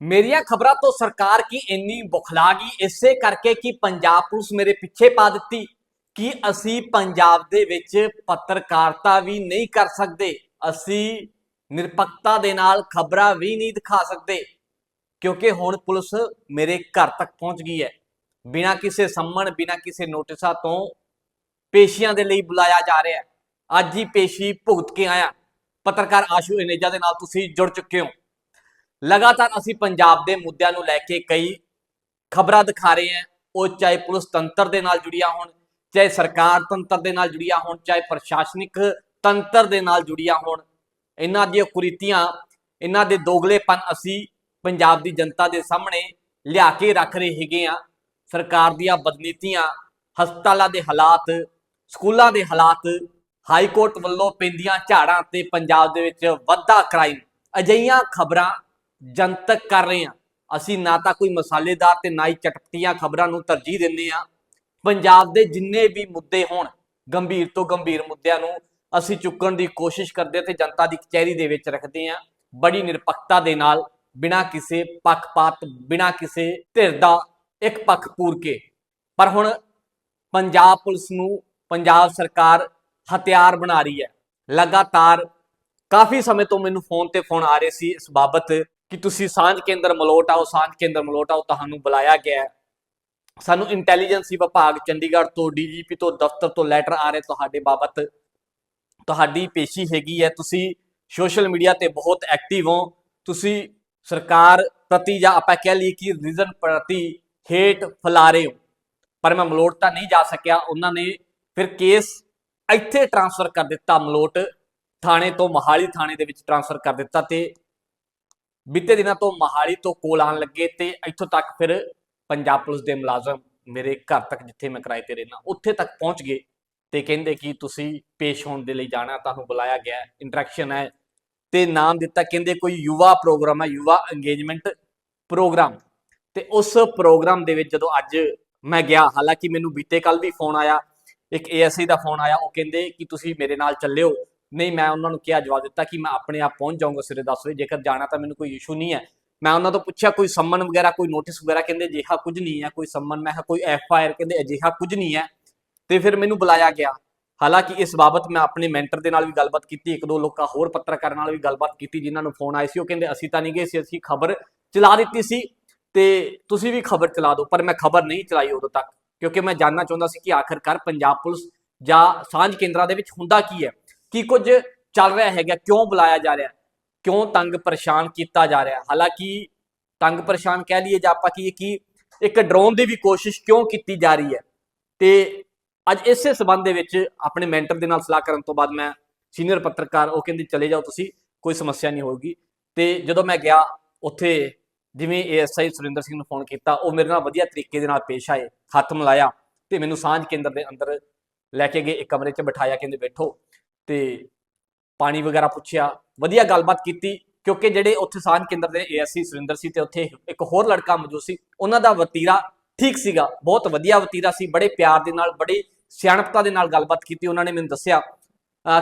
ਮੇਰੀਆਂ ਖਬਰਾਂ ਤੋਂ ਸਰਕਾਰ ਕੀ ਇੰਨੀ ਬੁਖਲਾ ਗਈ ਇਸੇ ਕਰਕੇ ਕਿ ਪੰਜਾਬ ਪੁਲਿਸ ਮੇਰੇ ਪਿੱਛੇ ਪਾ ਦਿੱਤੀ ਕਿ ਅਸੀਂ ਪੰਜਾਬ ਦੇ ਵਿੱਚ ਪੱਤਰਕਾਰਤਾ ਵੀ ਨਹੀਂ ਕਰ ਸਕਦੇ। ਅਸੀਂ ਨਿਰਪੱਖਤਾ ਦੇ ਨਾਲ ਖਬਰਾਂ ਵੀ ਨਹੀਂ ਦਿਖਾ ਸਕਦੇ, ਕਿਉਂਕਿ ਹੁਣ ਪੁਲਿਸ ਮੇਰੇ ਘਰ ਤੱਕ ਪਹੁੰਚ ਗਈ ਹੈ। ਬਿਨਾਂ ਕਿਸੇ ਸੰਮਣ, ਬਿਨਾਂ ਕਿਸੇ ਨੋਟਿਸਾਂ ਤੋਂ ਪੇਸ਼ੀਆਂ ਦੇ ਲਈ ਬੁਲਾਇਆ ਜਾ ਰਿਹਾ ਹੈ। ਅੱਜ ਹੀ ਪੇਸ਼ੀ ਭੁਗਤ ਕੇ ਆਇਆ। ਪੱਤਰਕਾਰ ਆਸ਼ੂ ਇਨੇਜਾ ਦੇ ਨਾਲ ਤੁਸੀਂ ਜੁੜ ਚੁੱਕੇ ਹੋ। ਲਗਾਤਾਰ ਅਸੀਂ ਪੰਜਾਬ ਦੇ ਮੁੱਦਿਆਂ ਨੂੰ ਲੈ ਕੇ ਕਈ ਖਬਰਾਂ ਦਿਖਾ ਰਹੇ ਹਾਂ। ਉਹ ਚਾਹੇ ਪੁਲਿਸ ਤੰਤਰ ਦੇ ਨਾਲ ਜੁੜੀਆਂ ਹੋਣ, ਚਾਹੇ ਸਰਕਾਰ ਤੰਤਰ ਦੇ ਨਾਲ ਜੁੜੀਆਂ ਹੋਣ, ਚਾਹੇ ਪ੍ਰਸ਼ਾਸਨਿਕ ਤੰਤਰ ਦੇ ਨਾਲ ਜੁੜੀਆਂ ਹੋਣ। ਇਹਨਾਂ ਦੀਆਂ ਕੁਰੀਤੀਆਂ, ਇਹਨਾਂ ਦੇ ਦੋਗਲੇਪਨ ਅਸੀਂ ਪੰਜਾਬ ਦੀ ਜਨਤਾ ਦੇ ਸਾਹਮਣੇ ਲਿਆ ਕੇ ਰੱਖ ਰਹੇ ਹੈਗੇ ਆ ਸਰਕਾਰ ਦੀਆਂ ਬਦਨੀਤੀਆਂ, ਹਸਪਤਾਲਾਂ ਦੇ ਹਾਲਾਤ, ਸਕੂਲਾਂ ਦੇ ਹਾਲਾਤ, ਹਾਈ ਕੋਰਟ ਵੱਲੋਂ ਪੈਂਦੀਆਂ ਝਾੜਾਂ ਤੇ ਪੰਜਾਬ ਦੇ ਵਿੱਚ ਵੱਧਾ ਕ੍ਰਾਈਮ। ਅਜਈਆਂ ਖਬਰਾਂ ਜਨਤਕ ਕਰ ਰਹੇ ਹਾਂ। ਅਸੀਂ ਨਾ ਤਾਂ ਕੋਈ ਮਸਾਲੇਦਾਰ ਤੇ ਨਾ ਹੀ ਚਟਪਟੀਆਂ ਖਬਰਾਂ ਨੂੰ ਤਰਜੀਹ ਦਿੰਦੇ ਆ ਪੰਜਾਬ ਦੇ ਜਿੰਨੇ ਵੀ ਮੁੱਦੇ ਹੋਣ, ਗੰਭੀਰ ਤੋਂ ਗੰਭੀਰ ਮੁੱਦਿਆਂ ਨੂੰ ਅਸੀਂ ਚੁੱਕਣ ਦੀ ਕੋਸ਼ਿਸ਼ ਕਰਦੇ ਹਾਂ ਤੇ ਜਨਤਾ ਦੀ ਕਚਹਿਰੀ ਦੇ ਵਿੱਚ ਰੱਖਦੇ ਆ ਬੜੀ ਨਿਰਪੱਖਤਾ ਦੇ ਨਾਲ, ਬਿਨਾਂ ਕਿਸੇ ਪੱਖਪਾਤ, ਬਿਨਾਂ ਕਿਸੇ ਧਿਰ ਦਾ ਇੱਕ ਪੱਖ ਪੂਰ ਕੇ। ਪਰ ਹੁਣ ਪੰਜਾਬ ਪੁਲਿਸ ਨੂੰ ਪੰਜਾਬ ਸਰਕਾਰ ਹਥਿਆਰ ਬਣਾ ਰਹੀ ਹੈ। ਲਗਾਤਾਰ ਕਾਫੀ ਸਮੇਂ ਤੋਂ ਮੈਨੂੰ ਫੋਨ ਤੇ ਫੋਨ ਆ ਰਹੇ ਸੀ ਇਸ ਬਾਬਤ। ਕਿ ਤੁਸੀਂ ਸਾਂਝ ਕੇਂਦਰ ਮਲੋਟ ਆਓ, ਸਾਂਝ ਕੇਂਦਰ ਮਲੋਟ ਆਓ, ਤੁਹਾਨੂੰ ਬੁਲਾਇਆ ਗਿਆ ਸਾਨੂੰ ਇੰਟੈਲੀਜੈਂਸੀ ਵਿਭਾਗ ਚੰਡੀਗੜ੍ਹ ਤੋਂ ਡੀਜੀਪੀ ਤੋਂ, ਦਫ਼ਤਰ ਤੋਂ ਲੈਟਰ ਆ ਰਹੇ ਤੁਹਾਡੇ ਬਾਬਤ। ਤੁਹਾਡੀ ਪੇਸ਼ੀ ਹੈਗੀ ਹੈ, ਤੁਸੀਂ ਸੋਸ਼ਲ ਮੀਡੀਆ ਤੇ ਬਹੁਤ ਐਕਟਿਵ ਹੋ। ਤੁਸੀਂ ਸਰਕਾਰ ਪ੍ਰਤੀ ਜਾਂ ਆਪਾਂ ਕਹਿ ਲਈਏ ਕਿ ਰੀਜਨ ਪ੍ਰਤੀ ਹੇਟ ਫੈਲਾ ਰਹੇ ਹੋ। ਪਰ ਮੈਂ ਮਲੋਟ ਤਾਂ ਨਹੀਂ ਜਾ ਸਕਿਆ। ਉਹਨਾਂ ਨੇ ਫਿਰ ਕੇਸ ਇੱਥੇ ਟ੍ਰਾਂਸਫਰ ਕਰ ਦਿੱਤਾ ਮਲੋਟ। ਥਾਣੇ ਤੋਂ ਮਹਾਲੀ ਥਾਣੇ ਦੇ ਵਿੱਚ ਟ੍ਰਾਂਸਫਰ ਕਰ ਦਿੱਤਾ ਤੇ ਬੀਤੇ ਦਿਨਾਂ ਤੋਂ ਮਹਾਲੀ ਤੋਂ ਕੋਲ ਆਉਣ ਲੱਗੇ ਤੇ ਇੱਥੋਂ ਤੱਕ ਫਿਰ ਪੰਜਾਬ ਪੁਲਿਸ ਦੇ ਮੁਲਾਜ਼ਮ ਮੇਰੇ ਘਰ ਤੱਕ ਜਿੱਥੇ ਮੈਂ ਕਿਰਾਏ ਤੇ ਰਹਿਣਾ ਉੱਥੇ ਤੱਕ ਪਹੁੰਚ ਗਏ ਤੇ ਕਹਿੰਦੇ ਕਿ ਤੁਸੀਂ ਪੇਸ਼ ਹੋਣ ਦੇ ਲਈ ਜਾਣਾ, ਤੁਹਾਨੂੰ ਬੁਲਾਇਆ ਗਿਆ ਇੰਟਰੈਕਸ਼ਨ ਹੈ ਤੇ ਨਾਮ ਦਿੱਤਾ, ਕਹਿੰਦੇ ਕੋਈ ਯੁਵਾ ਪ੍ਰੋਗਰਾਮ ਹੈ, ਯੁਵਾ ਇੰਗੇਜਮੈਂਟ ਪ੍ਰੋਗਰਾਮ ਤੇ ਉਸ ਪ੍ਰੋਗਰਾਮ ਦੇ ਵਿੱਚ ਜਦੋਂ ਅੱਜ ਮੈਂ ਗਿਆ, ਹਾਲਾਂਕਿ ਮੈਨੂੰ ਬੀਤੇ ਕੱਲ ਵੀ ਫੋਨ ਆਇਆ, ਇੱਕ ਏਐਸਆਈ ਦਾ ਫੋਨ ਆਇਆ, ਉਹ ਕਹਿੰਦੇ ਕਿ ਤੁਸੀਂ ਮੇਰੇ ਨਾਲ ਚੱਲਿਓ ਨਹੀਂ, ਮੈਂ ਉਹਨਾਂ ਨੂੰ ਕਿਹਾ, ਜਵਾਬ ਦਿੱਤਾ ਕਿ ਮੈਂ ਆਪਣੇ ਆਪ ਪਹੁੰਚ ਜਾਊਂਗਾ ਸਵੇਰੇ 10 ਵਜੇ ਜੇਕਰ ਜਾਣਾ ਤਾਂ ਮੈਨੂੰ ਕੋਈ ਇਸ਼ੂ ਨਹੀਂ ਹੈ। ਮੈਂ ਉਹਨਾਂ ਤੋਂ ਪੁੱਛਿਆ, ਕੋਈ ਸੰਮਨ ਵਗੈਰਾ, ਕੋਈ ਨੋਟਿਸ ਵਗੈਰਾ, ਕਹਿੰਦੇ ਅਜਿਹਾ ਕੁਝ ਨਹੀਂ ਹੈ, ਕੋਈ ਸੰਮਨ, ਮੈਂ ਕਿਹਾ, ਕੋਈ ਐਫ ਆਈ ਆਰ ਕਹਿੰਦੇ ਅਜਿਹਾ ਕੁਝ ਨਹੀਂ ਹੈ। ਤੇ ਫਿਰ ਮੈਨੂੰ ਬੁਲਾਇਆ ਗਿਆ। ਹਾਲਾਂਕਿ ਇਸ ਬਾਬਤ ਮੈਂ ਆਪਣੇ ਮੈਂਟਰ ਦੇ ਨਾਲ ਵੀ ਗੱਲਬਾਤ ਕੀਤੀ, ਇੱਕ ਦੋ ਲੋਕਾਂ ਹੋਰ ਪੱਤਰਕਾਰਾਂ ਨਾਲ ਵੀ ਗੱਲਬਾਤ ਕੀਤੀ, ਜਿਨ੍ਹਾਂ ਨੂੰ ਫੋਨ ਆਏ ਸੀ, ਉਹ ਕਹਿੰਦੇ, ਅਸੀਂ ਤਾਂ ਨਹੀਂ ਗਏ ਸੀ, ਅਸੀਂ ਖਬਰ ਚਲਾ ਦਿੱਤੀ ਸੀ। ਤੇ ਤੁਸੀਂ ਵੀ ਖਬਰ ਚਲਾ ਦਿਓ, ਪਰ ਮੈਂ ਖਬਰ ਨਹੀਂ ਚਲਾਈ ਉਦੋਂ ਤੱਕ, ਕਿਉਂਕਿ ਮੈਂ ਜਾਨਣਾ ਚਾਹੁੰਦਾ ਸੀ ਕਿ ਆਖਰਕਾਰ ਪੰਜਾਬ ਪੁਲਿਸ ਜਾਂ ਸਾਂਝ ਕੇਂਦਰਾਂ ਦੇ ਵਿੱਚ ਹੁੰਦਾ ਕੀ ਹੈ। ਕੀ ਕੁਝ ਚੱਲ ਰਿਹਾ ਹੈਗਾ, ਕਿਉਂ ਬੁਲਾਇਆ ਜਾ ਰਿਹਾ, ਕਿਉਂ ਤੰਗ ਪਰੇਸ਼ਾਨ ਕੀਤਾ ਜਾ ਰਿਹਾ? ਹਾਲਾਂਕਿ ਤੰਗ ਪਰੇਸ਼ਾਨ ਕਹਿ ਲਈਏ ਜਾਂ ਆਪਾਂ ਕੀ ਕਿ ਇੱਕ ਡਰੋਨ ਦੀ ਵੀ ਕੋਸ਼ਿਸ਼ ਕਿਉਂ ਕੀਤੀ ਜਾ ਰਹੀ ਹੈ? ਤੇ ਅੱਜ ਇਸੇ ਸਬੰਧ ਦੇ ਵਿੱਚ ਆਪਣੇ ਮੈਂਟਰ ਦੇ ਨਾਲ ਸਲਾਹ ਕਰਨ ਤੋਂ ਬਾਅਦ ਮੈਂ ਸੀਨੀਅਰ ਪੱਤਰਕਾਰ, ਉਹ ਕਹਿੰਦੇ ਚਲੇ ਜਾਓ ਤੁਸੀਂ, ਕੋਈ ਸਮੱਸਿਆ ਨਹੀਂ ਹੋਊਗੀ। ਤੇ ਜਦੋਂ ਮੈਂ ਗਿਆ, ਉੱਥੇ ਜਿਵੇਂ ਏਐਸਆਈ ਸੁਰਿੰਦਰ ਸਿੰਘ ਨੂੰ ਫੋਨ ਕੀਤਾ, ਉਹ ਮੇਰੇ ਨਾਲ ਵਧੀਆ ਤਰੀਕੇ ਦੇ ਨਾਲ ਪੇਸ਼ ਆਏ, ਹੱਥ ਮਿਲਾਇਆ ਤੇ ਮੈਨੂੰ ਸਾਂਝ ਕੇਂਦਰ ਦੇ ਅੰਦਰ ਲੈ ਕੇ ਗਏ, ਇੱਕ ਕਮਰੇ 'ਚ ਬਿਠਾਇਆ, ਕਹਿੰਦੇ ਬੈਠੋ। ਤੇ ਪਾਣੀ ਵਗੈਰਾ ਪੁੱਛਿਆ, ਵਧੀਆ ਗੱਲਬਾਤ ਕੀਤੀ, ਕਿਉਂਕਿ ਜਿਹੜੇ ਉੱਥੇ ਸਾਂਝ ਕੇਂਦਰ ਦੇ ਏਐਸਸੀ ਸੁਰਿੰਦਰ ਸੀ ਤੇ ਉੱਥੇ ਇੱਕ ਹੋਰ ਲੜਕਾ ਮੌਜੂਦ ਸੀ, ਉਹਨਾਂ ਦਾ ਵਤੀਰਾ ਠੀਕ ਸੀਗਾ, ਬਹੁਤ ਵਧੀਆ ਵਤੀਰਾ ਸੀ, ਬੜੇ ਪਿਆਰ ਦੇ ਨਾਲ, ਬੜੀ ਸਿਆਣਪਤਾ ਦੇ ਨਾਲ ਗੱਲਬਾਤ ਕੀਤੀ, ਉਹਨਾਂ ਨੇ ਮੈਨੂੰ ਦੱਸਿਆ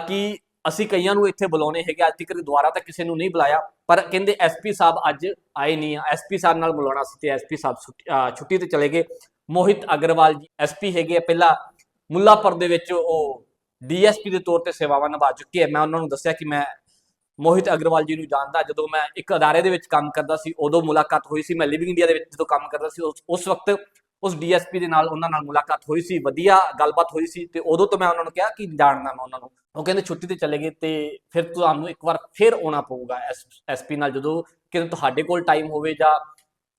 ਕਿ ਅਸੀਂ ਕਈਆਂ ਨੂੰ ਇੱਥੇ ਬੁਲਾਉਣੇ ਹੈਗੇ, ਅੱਜ ਤੱਕ ਦੁਬਾਰਾ ਤਾਂ ਕਿਸੇ ਨੂੰ ਨਹੀਂ ਬੁਲਾਇਆ, ਪਰ ਕਹਿੰਦੇ ਐਸਪੀ ਸਾਹਿਬ ਅੱਜ ਆਏ ਨਹੀਂ ਆ ਐਸਪੀ ਸਾਹਿਬ ਨਾਲ ਬੁਲਾਉਣਾ ਸੀ ਤੇ ਐਸਪੀ ਸਾਹਿਬ ਛੁੱਟੀ- ਛੁੱਟੀ ਤੇ ਚਲੇ ਗਏ, ਮੋਹਿਤ ਅਗਰਵਾਲ ਜੀ ਐਸਪੀ ਹੈਗੇ ਆ, ਪਹਿਲਾਂ ਮੁੱਲਾਪੁਰ ਦੇ ਵਿੱਚ ਉਹ ਡੀਐਸਪੀ ਦੇ ਤੌਰ ਤੇ ਸੇਵਾਵਾਂ ਨਿਭਾ ਚੁੱਕੇ ਹੈ। ਮੈਂ ਉਹਨਾਂ ਨੂੰ ਦੱਸਿਆ ਕਿ ਮੈਂ ਮੋਹਿਤ ਅਗਰਵਾਲ ਜੀ ਨੂੰ ਜਾਣਦਾ, ਜਦੋਂ ਮੈਂ ਇੱਕ ਅਦਾਰੇ ਦੇ ਵਿੱਚ ਕੰਮ ਕਰਦਾ ਸੀ, ਉਦੋਂ ਮੁਲਾਕਾਤ ਹੋਈ ਸੀ। ਮੈਂ ਲਿਵਿੰਗ ਇੰਡੀਆ ਦੇ ਵਿੱਚ ਜਦੋਂ ਕੰਮ ਕਰਦਾ ਸੀ, ਉਸ ਵਕਤ ਉਸ ਡੀਐਸਪੀ ਦੇ ਨਾਲ ਉਹਨਾਂ ਨਾਲ ਮੁਲਾਕਾਤ ਹੋਈ ਸੀ, ਵਧੀਆ ਗੱਲਬਾਤ ਹੋਈ ਸੀ ਤੇ ਉਦੋਂ ਤੋਂ ਮੈਂ ਉਹਨਾਂ ਨੂੰ ਕਿਹਾ ਕਿ ਜਾਣਦਾ ਮੈਂ ਉਹਨਾਂ ਨੂੰ। ਉਹ ਕਹਿੰਦੇ ਛੁੱਟੀ ਤੇ ਚਲੇ ਗਏ ਤੇ ਫਿਰ ਤੁਹਾਨੂੰ ਇੱਕ ਵਾਰ ਫਿਰ ਆਉਣਾ ਪਊਗਾ ਐਸਪੀ ਨਾਲ। ਜਦੋਂ ਕਿ ਤੁਹਾਡੇ ਕੋਲ ਟਾਈਮ ਹੋਵੇ ਜਾਂ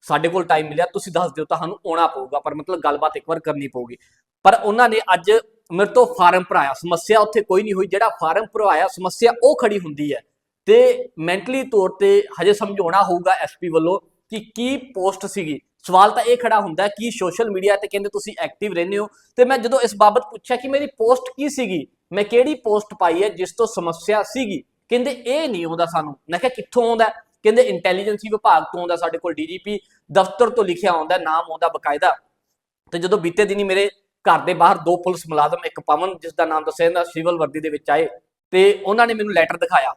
ਸਾਡੇ ਕੋਲ ਟਾਈਮ ਮਿਲਿਆ, ਤੁਸੀਂ ਦੱਸ ਦਿਓ, ਤੁਹਾਨੂੰ ਆਉਣਾ ਪਊਗਾ। ਪਰ ਮਤਲਬ ਗੱਲਬਾਤ ਇੱਕ ਵਾਰ ਕਰਨੀ ਪਊਗੀ। ਪਰ ਉਹਨਾਂ ਨੇ ਅੱਜ ਮੇਰੇ ਤੋਂ ਫਾਰਮ ਭਰਾਇਆ। ਸਮੱਸਿਆ ਉੱਥੇ ਕੋਈ ਨਹੀਂ ਹੋਈ। ਜਿਹੜਾ ਫਾਰਮ ਭਰਵਾਇਆ, ਸਮੱਸਿਆ ਉਹ ਖੜੀ ਹੁੰਦੀ ਹੈ। ਤੇ ਮੈਂਟਲੀ ਤੌਰ ਤੇ ਹਜੇ ਸਮਝਾਉਣਾ ਹੋਊਗਾ ਐਸਪੀ ਵੱਲੋਂ ਕਿ ਕੀ ਪੋਸਟ ਸੀਗੀ। ਸਵਾਲ ਤਾਂ ਇਹ ਖੜਾ ਹੁੰਦਾ ਕਿ ਸੋਸ਼ਲ ਮੀਡੀਆ ਤੇ ਕਹਿੰਦੇ ਤੁਸੀਂ ਐਕਟਿਵ ਰਹਿੰਦੇ ਹੋ। ਤੇ ਮੈਂ ਜਦੋਂ ਇਸ ਬਾਬਤ ਪੁੱਛਿਆ ਕਿ ਮੇਰੀ ਪੋਸਟ ਕੀ ਸੀਗੀ, ਮੈਂ ਕਿਹੜੀ ਪੋਸਟ ਪਾਈ ਹੈ, ਜਿਸ ਤੋਂ ਸਮੱਸਿਆ ਸੀਗੀ, ਕਹਿੰਦੇ ਇਹ ਨਹੀਂ ਆਉਂਦਾ ਸਾਨੂੰ। ਮੈਂ ਕਿਹਾ, ਕਿੱਥੋਂ ਆਉਂਦਾ ਕਹਿੰਦੇ ਇੰਟੈਲੀਜੈਂਸੀ ਵਿਭਾਗ ਤੋਂ ਆਉਂਦਾ ਸਾਡੇ ਕੋਲ ਡੀਜੀਪੀ ਦਫ਼ਤਰ ਤੋਂ ਲਿਖਿਆ ਆਉਂਦਾ, ਨਾਮ ਆਉਂਦਾ ਬਕਾਇਦਾ। ਤੇ ਜਦੋਂ ਬੀਤੇ ਦਿਨੀ ਮੇਰੇ ਘਰ ਦੇ ਬਾਹਰ ਦੋ ਪੁਲਿਸ ਮੁਲਾਜ਼ਮ ਇੱਕ ਪਵਨ ਜਿਸ ਦਾ ਨਾਮ ਦੱਸਿਆ ਜਾਂਦਾ ਸਿਵਲ ਵਰਦੀ ਦੇ ਵਿੱਚ ਆਏ ਤੇ ਉਹਨਾਂ ਨੇ ਮੈਨੂੰ ਲੈਟਰ ਦਿਖਾਇਆ।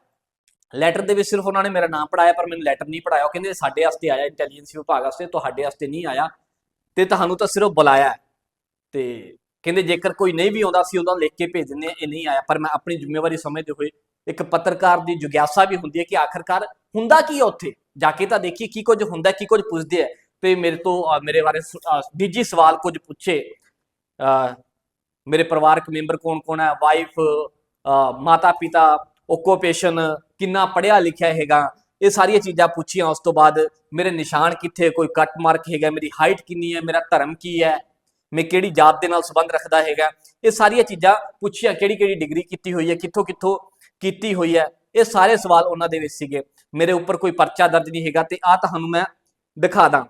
ਲੈਟਰ ਦੇ ਵਿੱਚ ਸਿਰਫ ਉਹਨਾਂ ਨੇ ਮੇਰਾ ਨਾਮ ਪੜਾਇਆ ਪਰ ਮੈਨੂੰ ਲੈਟਰ ਨਹੀਂ ਪੜਾਇਆ ਉਹ ਕਹਿੰਦੇ ਸਾਡੇ ਵਾਸਤੇ ਆਇਆ ਇੰਟੈਲੀਜੈਂਸ ਵਿਭਾਗ ਵਾਸਤੇ ਤੁਹਾਡੇ ਵਾਸਤੇ ਨਹੀਂ ਆਇਆ। ਤੇ ਤੁਹਾਨੂੰ ਤਾਂ ਸਿਰਫ ਬੁਲਾਇਆ ਤੇ ਕਹਿੰਦੇ ਜੇਕਰ ਕੋਈ ਨਹੀਂ ਵੀ ਆਉਂਦਾ ਸੀ ਉਹਦਾ ਲਿਖ ਕੇ ਭੇਜ ਦਿੰਦੇ ਹਾਂ, ਇਹ ਨਹੀਂ ਆਇਆ। ਪਰ ਮੈਂ ਆਪਣੀ ਜ਼ਿੰਮੇਵਾਰੀ ਸਮਝਦੇ ਹੋਏ ਇੱਕ ਪੱਤਰਕਾਰ ਦੀ ਜੁਗਿਆਸਾ ਵੀ ਹੁੰਦੀ ਹੈ ਕਿ ਆਖਰਕਾਰ ਹੁੰਦਾ ਕੀ ਹੈ ਉੱਥੇ? ਜਾ ਕੇ ਤਾਂ ਦੇਖੀਏ ਕੀ ਕੁਝ ਹੁੰਦਾ ਕੀ ਕੁਝ ਪੁੱਛਦੇ ਆ ਤੇ ਮੇਰੇ ਤੋਂ ਮੇਰੇ ਬਾਰੇ ਸ- ਨਿੱਜੀ ਸਵਾਲ ਕੁਝ ਪੁੱਛੇ। ਮੇਰੇ ਪਰਿਵਾਰਕ ਮੈਂਬਰ ਕੌਣ ਕੌਣ ਹੈ ਵਾਈਫ ਮਾਤਾ ਪਿਤਾ ਓਕੂਪੇਸ਼ਨ ਕਿੰਨਾ ਪੜਿਆ ਲਿਖਿਆ ਹੈਗਾ, ਇਹ ਸਾਰੀਆਂ ਚੀਜ਼ਾਂ ਪੁੱਛੀਆਂ, ਉਸ ਤੋਂ ਬਾਅਦ ਮੇਰੇ ਨਿਸ਼ਾਨ ਕਿੱਥੇ, ਕੋਈ ਕੱਟ ਮਾਰਕ ਹੈਗਾ, ਮੇਰੀ ਹਾਈਟ ਕਿੰਨੀ ਹੈ, ਮੇਰਾ ਧਰਮ ਕੀ ਹੈ, ਮੈਂ ਕਿਹੜੀ ਜਾਤ ਦੇ ਨਾਲ ਸੰਬੰਧ ਰੱਖਦਾ ਹੈਗਾ, ਇਹ ਸਾਰੀਆਂ ਚੀਜ਼ਾਂ ਪੁੱਛੀਆਂ ਕਿਹੜੀ ਕਿਹੜੀ ਡਿਗਰੀ ਕੀਤੀ ਹੋਈ ਹੈ ਕਿੱਥੋਂ ਕਿੱਥੋਂ ਕੀਤੀ ਹੋਈ ਹੈ, ਇਹ ਸਾਰੇ ਸਵਾਲ ਉਹਨਾਂ ਦੇ ਵਿੱਚ ਸੀਗੇ, ਮੇਰੇ ਉੱਪਰ ਕੋਈ ਪਰਚਾ ਦਰਜ ਨਹੀਂ ਹੈਗਾ ਤੇ ਆ ਤੁਹਾਨੂੰ ਮੈਂ ਦਿਖਾ ਦਾਂ,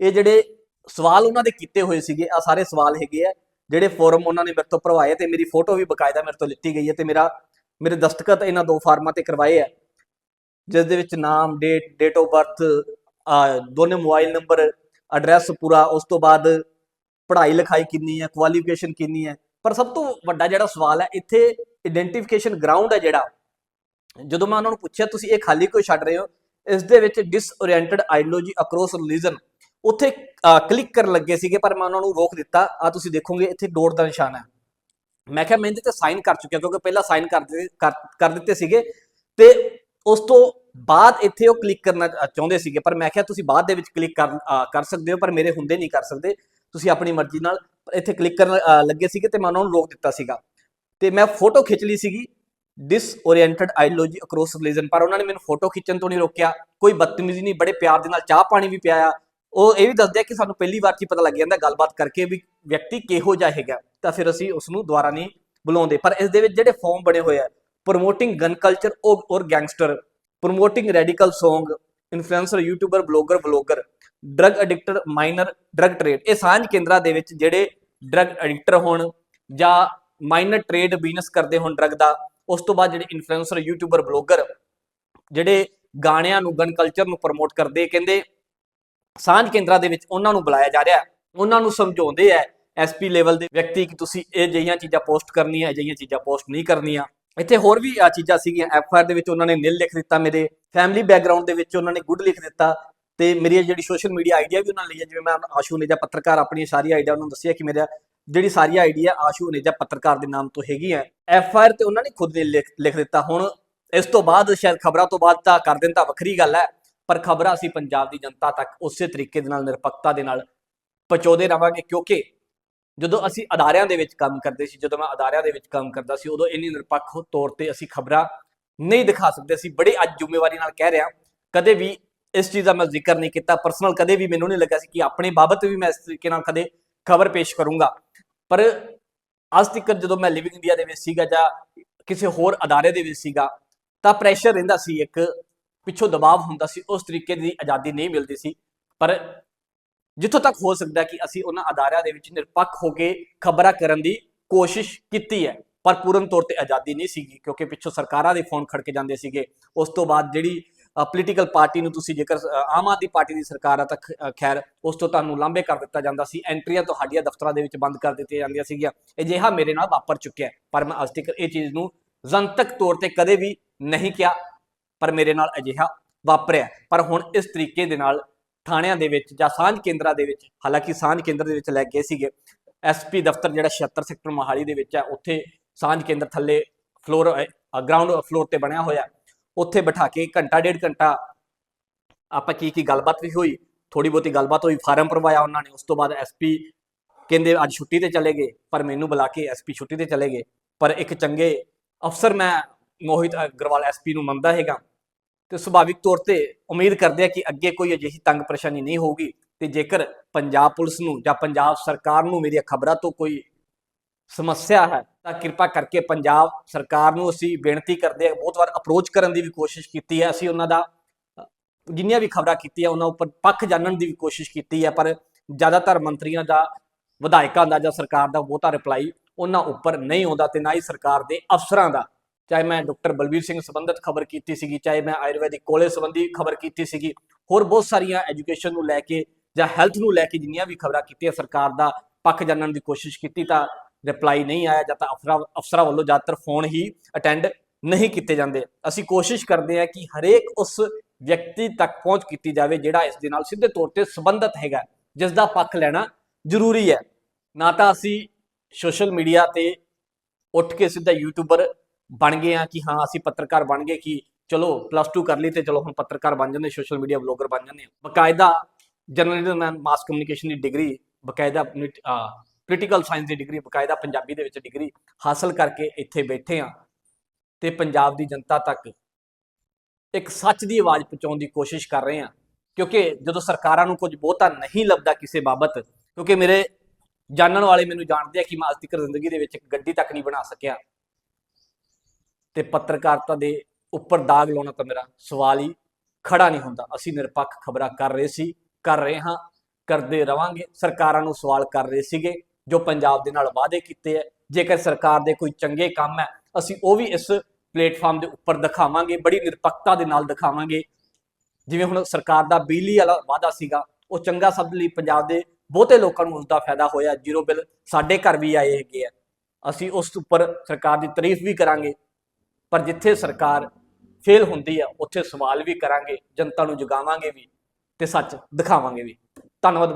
ਇਹ ਜਿਹੜੇ ਸਵਾਲ ਉਹਨਾਂ ਦੇ ਕੀਤੇ ਹੋਏ ਸੀਗੇ ਆ ਸਾਰੇ ਸਵਾਲ ਹੈਗੇ ਆ ਜਿਹੜੇ ਫੋਰਮ ਉਹਨਾਂ ਨੇ ਮੇਰੇ ਤੋਂ ਭਰਵਾਏ ਤੇ ਮੇਰੀ ਫੋਟੋ ਵੀ ਬਕਾਇਦਾ ਮੇਰੇ ਤੋਂ ਲਿੱਤੀ ਗਈ ਹੈ ਤੇ ਮੇਰਾ, ਮੇਰੇ ਦਸਤਖਤ ਇਹਨਾਂ ਦੋ ਫਾਰਮਾਂ ਤੇ ਕਰਵਾਏ ਆ ਜਿਸ ਦੇ ਵਿੱਚ ਨਾਮ ਡੇਟ ਡੇਟ ਆਫ ਬਰਥ ਦੋਨੇ ਮੋਬਾਈਲ ਨੰਬਰ ਐਡਰੈਸ ਪੂਰਾ, ਉਸ ਤੋਂ ਬਾਅਦ ਪੜ੍ਹਾਈ ਲਿਖਾਈ ਕਿੰਨੀ ਹੈ ਕੁਆਲੀਫਿਕੇਸ਼ਨ ਕਿੰਨੀ ਹੈ, ਪਰ ਸਭ ਤੋਂ ਵੱਡਾ ਜਿਹੜਾ ਸਵਾਲ ਹੈ, ਇੱਥੇ ਆਇਡੈਂਟੀਫਿਕੇਸ਼ਨ ਗਰਾਊਂਡ ਹੈ ਜਿਹੜਾ, ਜਦੋਂ ਮੈਂ ਉਹਨਾਂ ਨੂੰ ਪੁੱਛਿਆ, ਤੁਸੀਂ ਇਹ ਖਾਲੀ ਕਿਉਂ ਛੱਡ ਰਹੇ ਹੋ? ਇਸ ਦੇ ਵਿੱਚ ਡਿਸਓਰੀਐਂਟਡ ਆਈਡੀਓਲੋਜੀ ਅਕ੍ਰੋਸ ਰਿਲੀਜਨ ਉੱਥੇ ਕਲਿੱਕ ਕਰਨ ਲੱਗੇ ਸੀਗੇ, ਪਰ ਮੈਂ ਉਹਨਾਂ ਨੂੰ ਰੋਕ ਦਿੱਤਾ। ਆ ਤੁਸੀਂ ਦੇਖੋਗੇ, ਇੱਥੇ ਡੋਟ ਦਾ ਨਿਸ਼ਾਨ ਹੈ। ਮੈਂ ਕਿਹਾ, ਮੈਂ ਇਹਦੇ ਤੇ ਸਾਈਨ ਕਰ ਚੁੱਕਿਆ, ਕਿਉਂਕਿ ਪਹਿਲਾਂ ਸਾਈਨ ਕਰ ਦਿੱਤੇ, ਕਰ- ਦਿੱਤੇ ਸੀਗੇ। ਤੇ ਉਸ ਤੋਂ ਬਾਅਦ ਇੱਥੇ ਉਹ ਕਲਿੱਕ ਕਰਨਾ ਚਾਹੁੰਦੇ ਸੀਗੇ। ਪਰ ਮੈਂ ਕਿਹਾ, ਤੁਸੀਂ ਬਾਅਦ ਦੇ ਵਿੱਚ ਕਲਿੱਕ ਕਰ ਕਰ ਸਕਦੇ ਹੋ, ਪਰ ਮੇਰੇ ਹੁੰਦੇ ਨਹੀਂ ਕਰ ਸਕਦੇ। ਤੁਸੀਂ ਆਪਣੀ ਮਰਜ਼ੀ ਨਾਲ ਇੱਥੇ ਕਲਿੱਕ ਕਰਨ ਲੱਗੇ ਸੀਗੇ ਤੇ ਮੈਂ ਉਹਨਾਂ ਨੂੰ ਰੋਕ ਦਿੱਤਾ ਸੀਗਾ। ਤੇ ਮੈਂ ਫੋਟੋ ਖਿੱਚ ਲਈ ਸੀਗੀ। ਡਿਸਓਰੀਐਂਟਡ ਆਈਡੀਓਲੋਜੀ ਅਕ੍ਰੋਸ ਰਿਲੀਜਨ ਪਰ ਉਹਨਾਂ ਨੇ ਮੈਨੂੰ ਫੋਟੋ ਖਿੱਚਣ ਤੋਂ ਨਹੀਂ ਰੋਕਿਆ। ਕੋਈ ਬਦਤਮੀਜ਼ੀ ਨਹੀਂ, ਬੜੇ ਪਿਆਰ ਦੇ ਨਾਲ ਚਾਹ ਪਾਣੀ ਵੀ ਪਿਆਇਆ। ਉਹ ਇਹ ਵੀ ਦੱਸਦੇ ਆ ਕਿ ਸਾਨੂੰ ਪਹਿਲੀ ਵਾਰ 'ਚ ਹੀ ਪਤਾ ਲੱਗ ਜਾਂਦਾ ਗੱਲਬਾਤ ਕਰਕੇ ਵੀ ਵਿਅਕਤੀ ਕਿਹੋ ਜਿਹਾ ਹੈਗਾ। ਤਾਂ ਫਿਰ ਅਸੀਂ ਉਸ ਨੂੰ ਦੁਬਾਰਾ ਨਹੀਂ ਬੁਲਾਉਂਦੇ। ਪਰ ਇਸ ਦੇ ਵਿੱਚ ਜਿਹੜੇ ਫਾਰਮ ਬਣੇ ਹੋਏ ਆ ਪ੍ਰੋਮੋਟਿੰਗ ਗਨ ਕਲਚਰ ਔਰ gangster promoting radical Song influencer youtuber blogger vlogger drug addicted minor drug trade ਇਹ ਸਾਂਝ ਕੇਂਦਰਾਂ ਦੇ ਵਿੱਚ ਜਿਹੜੇ ਡਰਗ ਐਡਿਕਟਰ ਹੋਣ ਜਾਂ ਮਾਈਨਰ ਟ੍ਰੇਡ ਬਿਜ਼ਨਸ ਕਰਦੇ ਹੋਣ ਡਰਗ ਦਾ, ਉਸ ਤੋਂ ਬਾਅਦ ਜਿਹੜੇ ਇਨਫਲੂਐਂਸਰ ਯੂਟਿਊਬਰ ਬਲੌਗਰ ਜਿਹੜੇ ਗਾਣਿਆਂ ਨੂੰ ਗਨ ਕਲਚਰ ਨੂੰ ਪ੍ਰਮੋਟ ਕਰਦੇ ਕਹਿੰਦੇ ਸਾਂਝ ਕੇਂਦਰਾਂ ਦੇ ਵਿੱਚ ਉਹਨਾਂ ਨੂੰ ਬੁਲਾਇਆ ਜਾ ਰਿਹਾ ਹੈ। ਉਹਨਾਂ ਨੂੰ ਸਮਝਾਉਂਦੇ ਆ ਐਸਪੀ ਲੈਵਲ ਦੇ ਵਿਅਕਤੀ ਕਿ ਤੁਸੀਂ ਇਹ ਜਿਹੀਆਂ ਚੀਜ਼ਾਂ ਪੋਸਟ ਕਰਨੀਆਂ, ਇਹ ਜਿਹੀਆਂ ਚੀਜ਼ਾਂ ਪੋਸਟ ਨਹੀਂ ਕਰਨੀਆਂ। ਇੱਥੇ ਹੋਰ ਵੀ ਆ ਚੀਜ਼ਾਂ ਸੀਗੀਆਂ। ਐਫ ਆਰ ਦੇ ਵਿੱਚ ਉਹਨਾਂ ਨੇ ਨਿਲ ਲਿਖ ਦਿੱਤਾ ਮੇਰੇ। ਫੈਮਿਲੀ ਬੈਕਗ੍ਰਾਉਂਡ ਦੇ ਵਿੱਚ ਉਹਨਾਂ ਨੇ ਗੁੱਡ ਲਿਖ ਦਿੱਤਾ। ਤੇ ਮੇਰੀ ਜਿਹੜੀ ਸੋਸ਼ਲ ਮੀਡੀਆ ਆਈਡੀਆ ਵੀ ਉਹਨਾਂ ਨੇ ਲਈ ਜਿਵੇਂ ਮੈਂ ਆਸ਼ੂ ਨੇ ਜਾਂ ਪੱਤਰਕਾਰ ਆਪਣੀ ਸਾਰੀ ਆਈਡੀਆ ਉਹਨਾਂ ਨੂੰ ਦੱਸਿਆ ਕਿ ਮੇਰਾ ਜਿਹੜੀ ਸਾਰੀ ਆਈਡੀਆ ਆਸ਼ੂ ਨੇ ਜਾਂ ਪੱਤਰਕਾਰ ਦੇ ਨਾਮ ਤੋਂ ਹੈਗੀ ਹੈ। ਐਫ ਆਰ ਤੇ ਉਹਨਾਂ ਨੇ ਖੁਦ ਨੇ ਲਿਖ ਦਿੱਤਾ। ਹੁਣ ਇਸ ਤੋਂ ਬਾਅਦ ਸ਼ਾਇਦ ਖਬਰਾਂ ਤੋਂ ਬਾਅਦ ਤਾਂ ਕਰ ਦੇਣ ਤਾਂ ਵੱਖਰੀ ਗੱਲ ਹੈ। ਪਰ ਖਬਰਾਂ ਅਸੀਂ ਪੰਜਾਬ ਦੀ ਜਨਤਾ ਤੱਕ ਉਸੇ ਤਰੀਕੇ ਦੇ ਨਾਲ, ਨਿਰਪੱਖਤਾ ਦੇ ਨਾਲ ਪਹੁੰਚਾਉਂਦੇ ਰਵਾਂਗੇ ਕਿਉਂਕਿ ਜਦੋਂ ਅਸੀਂ ਅਦਾਰਿਆਂ ਦੇ ਵਿੱਚ ਕੰਮ ਕਰਦੇ ਸੀ, ਜਦੋਂ ਮੈਂ ਅਦਾਰਿਆਂ ਦੇ ਵਿੱਚ ਕੰਮ ਕਰਦਾ ਸੀ, ਉਦੋਂ ਇੰਨੀ ਨਿਰਪੱਖ ਤੌਰ ਤੇ ਅਸੀਂ ਖਬਰਾਂ ਨਹੀਂ ਦਿਖਾ ਸਕਦੇ ਸੀ। ਬੜੇ ਅੱਜ ਜ਼ਿੰਮੇਵਾਰੀ ਨਾਲ ਕਹਿ ਰਿਹਾ, ਕਦੇ ਵੀ ਇਸ ਚੀਜ਼ ਦਾ ਮੈਂ ਜ਼ਿਕਰ ਨਹੀਂ ਕੀਤਾ ਪਰਸਨਲ ਕਦੇ ਵੀ ਮੈਨੂੰ ਨਹੀਂ ਲੱਗਾ ਸੀ ਕਿ ਆਪਣੇ ਬਾਬਤ ਵੀ ਮੈਂ ਇਸ ਤਰੀਕੇ ਨਾਲ ਕਦੇ ਖਬਰ ਪੇਸ਼ ਕਰੂੰਗਾ। ਪਰ ਅੱਜ ਤੱਕ ਜਦੋਂ ਮੈਂ ਲਿਵਿੰਗ ਇੰਡੀਆ ਦੇ ਵਿੱਚ ਸੀਗਾ ਜਾਂ ਕਿਸੇ ਹੋਰ ਅਦਾਰੇ ਦੇ ਵਿੱਚ ਸੀਗਾ, ਤਾਂ ਪ੍ਰੈਸ਼ਰ ਰਹਿੰਦਾ ਸੀ ਇੱਕ ਪਿੱਛੋਂ ਦਬਾਅ ਹੁੰਦਾ ਸੀ, ਉਸ ਤਰੀਕੇ ਦੀ ਆਜ਼ਾਦੀ ਨਹੀਂ ਮਿਲਦੀ ਸੀ। ਪਰ ਜਿੱਥੋਂ ਤੱਕ ਹੋ ਸਕਦਾ ਕਿ ਅਸੀਂ ਉਹਨਾਂ ਅਦਾਰਿਆਂ ਦੇ ਵਿੱਚ ਨਿਰਪੱਖ ਹੋ ਕੇ ਖਬਰਾਂ ਕਰਨ ਦੀ ਕੋਸ਼ਿਸ਼ ਕੀਤੀ ਹੈ, ਪਰ ਪੂਰਨ ਤੌਰ ਤੇ ਆਜ਼ਾਦੀ ਨਹੀਂ ਸੀਗੀ, ਕਿਉਂਕਿ ਪਿੱਛੋਂ ਸਰਕਾਰਾਂ ਦੇ ਫੋਨ ਖੜਕੇ ਜਾਂਦੇ ਸੀਗੇ। ਉਸ ਤੋਂ ਬਾਅਦ ਜਿਹੜੀ ਪੋਲੀਟੀਕਲ ਪਾਰਟੀ ਨੂੰ ਤੁਸੀਂ ਜੇਕਰ ਆਮ ਆਦਮੀ ਪਾਰਟੀ ਦੀ ਸਰਕਾਰ ਆ ਤਾਂ ਖੈਰ, ਉਸ ਤੋਂ ਤੁਹਾਨੂੰ ਲਾਂਭੇ ਕਰ ਦਿੱਤਾ ਜਾਂਦਾ ਸੀ। ਐਂਟਰੀਆਂ ਤੁਹਾਡੀਆਂ ਦਫ਼ਤਰਾਂ ਦੇ ਵਿੱਚ ਬੰਦ ਕਰ ਦਿੱਤੀਆਂ ਜਾਂਦੀਆਂ ਸੀਗੀਆਂ। ਅਜਿਹਾ ਮੇਰੇ ਨਾਲ ਵਾਪਰ ਚੁੱਕਿਆ ਪਰ ਮੈਂ ਅੱਜ ਤੱਕ ਇਹ ਚੀਜ਼ ਨੂੰ ਜਨਤਕ ਤੌਰ ਤੇ ਕਦੇ ਵੀ ਨਹੀਂ ਕਿਹਾ। ਪਰ ਮੇਰੇ ਨਾਲ ਅਜਿਹਾ ਵਾਪਰਿਆ। ਪਰ ਹੁਣ ਇਸ ਤਰੀਕੇ ਦੇ ਨਾਲ ਥਾਣਿਆਂ ਦੇ ਵਿੱਚ ਜਾਂ ਸਾਂਝ ਕੇਂਦਰਾਂ ਦੇ ਵਿੱਚ, ਹਾਲਾਂਕਿ ਸਾਂਝ ਕੇਂਦਰ ਦੇ ਵਿੱਚ ਲੈ ਗਏ ਸੀਗੇ ਐਸਪੀ ਦਫ਼ਤਰ ਜਿਹੜਾ 76 ਸੈਕਟਰ ਮੋਹਾਲੀ ਦੇ ਵਿੱਚ ਹੈ, ਉੱਥੇ ਸਾਂਝ ਕੇਂਦਰ ਥੱਲੇ ਫਲੋਰ ਗਰਾਊਂਡ ਫਲੋਰ ਤੇ ਬਣਿਆ ਹੋਇਆ। ਉੱਥੇ ਬਿਠਾ ਕੇ ਘੰਟਾ, ਡੇਢ ਘੰਟਾ ਆਪਾਂ ਕੀ ਕੀ ਗੱਲਬਾਤ ਵੀ ਹੋਈ ਥੋੜੀ ਬਹੁਤੀ ਗੱਲਬਾਤ ਹੋਈ, ਫਾਰਮ ਭਰਵਾਇਆ ਉਹਨਾਂ ਨੇ, ਉਸ ਤੋਂ ਬਾਅਦ ਐਸਪੀ ਕਹਿੰਦੇ ਅੱਜ ਛੁੱਟੀ ਤੇ ਚਲੇ ਗਏ, ਪਰ ਮੈਨੂੰ ਬੁਲਾ ਕੇ ਐਸਪੀ ਛੁੱਟੀ ਤੇ ਚਲੇ ਗਏ। ਪਰ ਇੱਕ ਚੰਗੇ ਅਫਸਰ ਮੈਂ ਮੋਹਿਤ ਅਗਰਵਾਲ ਐਸਪੀ ਨੂੰ ਮੰਨਦਾ ਹੈਗਾ। ਤੇ ਸੁਭਾਵਿਕ ਤੌਰ ਤੇ ਉਮੀਦ ਕਰਦੇ ਆ ਕਿ ਅੱਗੇ ਕੋਈ ਅਜਿਹੀ ਤੰਗ ਪਰੇਸ਼ਾਨੀ ਨਹੀਂ ਹੋਊਗੀ। ਤੇ ਜੇਕਰ ਪੰਜਾਬ ਪੁਲਿਸ ਨੂੰ ਜਾਂ ਪੰਜਾਬ ਸਰਕਾਰ ਨੂੰ ਮੇਰੀਆਂ ਖਬਰਾਂ ਤੋਂ ਕੋਈ ਸਮੱਸਿਆ ਹੈ, ਤਾਂ ਕਿਰਪਾ ਕਰਕੇ ਪੰਜਾਬ ਸਰਕਾਰ ਨੂੰ ਅਸੀਂ ਬੇਨਤੀ ਕਰਦੇ ਹਾਂ, ਬਹੁਤ ਵਾਰ ਅਪਰੋਚ ਕਰਨ ਦੀ ਵੀ ਕੋਸ਼ਿਸ਼ ਕੀਤੀ ਹੈ। ਅਸੀਂ ਉਹਨਾਂ ਦਾ ਜਿੰਨੀਆਂ ਵੀ ਖਬਰਾਂ ਕੀਤੀਆਂ, ਉਹਨਾਂ ਉੱਪਰ ਪੱਖ ਜਾਣਨ ਦੀ ਵੀ ਕੋਸ਼ਿਸ਼ ਕੀਤੀ ਹੈ। ਪਰ ਜ਼ਿਆਦਾਤਰ ਮੰਤਰੀਆਂ ਦਾ, ਵਿਧਾਇਕਾਂ ਦਾ ਜਾਂ ਸਰਕਾਰ ਦਾ ਬਹੁਤਾ ਰਿਪਲਾਈ ਉਹਨਾਂ ਉੱਪਰ ਨਹੀਂ ਆਉਂਦਾ ਤੇ ਨਾ ਹੀ ਸਰਕਾਰ ਦੇ ਅਫਸਰਾਂ ਦਾ। ਚਾਹੇ ਮੈਂ ਡਾਕਟਰ ਬਲਬੀਰ ਸਿੰਘ ਸੰਬੰਧਿਤ ਖਬਰ ਕੀਤੀ ਸੀਗੀ, ਚਾਹੇ ਮੈਂ ਆਯੁਰਵੈਦਿਕ ਕੋਲੇ ਸੰਬੰਧੀ ਖਬਰ ਕੀਤੀ ਸੀਗੀ, ਹੋਰ ਬਹੁਤ ਸਾਰੀਆਂ ਐਜੂਕੇਸ਼ਨ ਨੂੰ ਲੈ ਕੇ ਜਾਂ ਹੈਲਥ ਨੂੰ ਲੈ ਕੇ ਜਿੰਨੀਆਂ ਵੀ ਖਬਰਾਂ ਕੀਤੀਆਂ, ਸਰਕਾਰ ਦਾ ਪੱਖ ਜਾਣਨ ਦੀ ਕੋਸ਼ਿਸ਼ ਕੀਤੀ ਤਾਂ ਰਿਪਲਾਈ ਨਹੀਂ ਆਇਆ ਜਾਂ ਤਾਂ ਅਫਸਰਾਂ ਅਫਸਰਾਂ ਵੱਲੋਂ ਜ਼ਿਆਦਾਤਰ ਫੋਨ ਹੀ ਅਟੈਂਡ ਨਹੀਂ ਕੀਤੇ ਜਾਂਦੇ। ਅਸੀਂ ਕੋਸ਼ਿਸ਼ ਕਰਦੇ ਹਾਂ ਕਿ ਹਰੇਕ ਉਸ ਵਿਅਕਤੀ ਤੱਕ ਪਹੁੰਚ ਕੀਤੀ ਜਾਵੇ ਜਿਹੜਾ ਇਸ ਦੇ ਨਾਲ ਸਿੱਧੇ ਤੌਰ ਤੇ ਸੰਬੰਧਿਤ ਹੈਗਾ ਜਿਸ ਦਾ ਪੱਖ ਲੈਣਾ ਜ਼ਰੂਰੀ ਹੈ। ਨਾ ਤਾਂ ਅਸੀਂ ਸੋਸ਼ਲ ਮੀਡੀਆ ਤੇ ਉੱਠ ਕੇ ਸਿੱਧਾ ਯੂਟਿਊਬਰ ਬਣ ਗਏ ਆ ਕਿ ਹਾਂ, ਅਸੀਂ ਪੱਤਰਕਾਰ ਬਣ ਗਏ ਕਿ ਚਲੋ ਪਲੱਸ 2 ਕਰ ਲਈ ਤੇ ਚਲੋ ਹੁਣ ਪੱਤਰਕਾਰ ਬਣ ਜਾਂਦੇ ਸੋਸ਼ਲ ਮੀਡੀਆ ਬਲੌਗਰ ਬਣ ਜਾਂਦੇ ਆ। ਬਕਾਇਦਾ ਜਰਨਲਿਜ਼ਮ ਐਂਡ ਮਾਸ ਕਮਿਊਨੀਕੇਸ਼ਨ ਦੀ ਡਿਗਰੀ ਬਕਾਇਦਾ ਪੋਲੀਟੀਕਲ ਸਾਇੰਸ ਦੀ ਡਿਗਰੀ ਬਕਾਇਦਾ ਪੰਜਾਬੀ ਦੇ ਵਿੱਚ ਡਿਗਰੀ ਹਾਸਲ ਕਰਕੇ ਇੱਥੇ ਬੈਠੇ ਆ ਤੇ ਪੰਜਾਬ ਦੀ ਜਨਤਾ ਤੱਕ ਇੱਕ ਸੱਚ ਦੀ ਆਵਾਜ਼ ਪਹੁੰਚਾਉਣ ਦੀ ਕੋਸ਼ਿਸ਼ ਕਰ ਰਹੇ ਆ। ਕਿਉਂਕਿ ਜਦੋਂ ਸਰਕਾਰਾਂ ਨੂੰ ਕੁਝ ਬਹੁਤਾ ਨਹੀਂ ਲੱਭਦਾ ਕਿਸੇ ਬਾਬਤ, ਕਿਉਂਕਿ ਮੇਰੇ ਜਾਣਨ ਵਾਲੇ ਮੈਨੂੰ ਜਾਣਦੇ ਆ ਕਿ ਮੈਂ ਅੱਜ ਤੱਕ ਜ਼ਿੰਦਗੀ ਦੇ ਵਿੱਚ ਇੱਕ ਗੱਡੀ ਤੱਕ ਨਹੀਂ ਬਣਾ ਸਕਿਆ। ਤੇ ਪੱਤਰਕਾਰਤਾ ਦੇ ਉੱਪਰ ਦਾਗ ਲਾਉਣਾ ਤਾਂ ਮੇਰਾ ਸਵਾਲ ਹੀ ਖੜਾ ਨਹੀਂ ਹੁੰਦਾ। ਅਸੀਂ ਨਿਰਪੱਖ ਖਬਰਾਂ ਕਰ ਰਹੇ ਸੀ, ਕਰ ਰਹੇ ਹਾਂ, ਕਰਦੇ ਰਵਾਂਗੇ। ਸਰਕਾਰਾਂ ਨੂੰ ਸਵਾਲ ਕਰ ਰਹੇ ਸੀਗੇ, ਜੋ ਪੰਜਾਬ ਦੇ ਨਾਲ ਵਾਅਦੇ ਕੀਤੇ ਐ। ਜੇਕਰ ਸਰਕਾਰ ਦੇ ਕੋਈ ਚੰਗੇ ਕੰਮ ਹੈ ਅਸੀਂ ਉਹ ਵੀ ਇਸ ਪਲੇਟਫਾਰਮ ਦੇ ਉੱਪਰ ਦਿਖਾਵਾਂਗੇ, ਬੜੀ ਨਿਰਪੱਖਤਾ ਦੇ ਨਾਲ ਦਿਖਾਵਾਂਗੇ। ਜਿਵੇਂ ਹੁਣ ਸਰਕਾਰ ਦਾ ਬਿਜਲੀ ਵਾਲਾ ਵਾਅਦਾ ਸੀਗਾ, ਉਹ ਚੰਗਾ ਸਭ ਲਈ ਪੰਜਾਬ ਦੇ ਬਹੁਤੇ ਲੋਕਾਂ ਨੂੰ ਉਸ ਦਾ ਫਾਇਦਾ ਹੋਇਆ। ਜ਼ੀਰੋ ਬਿੱਲ ਸਾਡੇ ਘਰ ਵੀ ਆਏ ਹੈਗੇ ਆ ਅਸੀਂ ਉਸ ਉੱਪਰ ਸਰਕਾਰ ਦੀ ਤਾਰੀਫ ਵੀ ਕਰਾਂਗੇ। ਪਰ ਜਿੱਥੇ ਸਰਕਾਰ ਫੇਲ ਹੁੰਦੀ ਆ, ਉੱਥੇ ਸਵਾਲ ਵੀ ਕਰਾਂਗੇ, ਜਨਤਾ ਨੂੰ ਜਗਾਵਾਂਗੇ ਵੀ ਤੇ ਸੱਚ ਦਿਖਾਵਾਂਗੇ ਵੀ। ਧੰਨਵਾਦ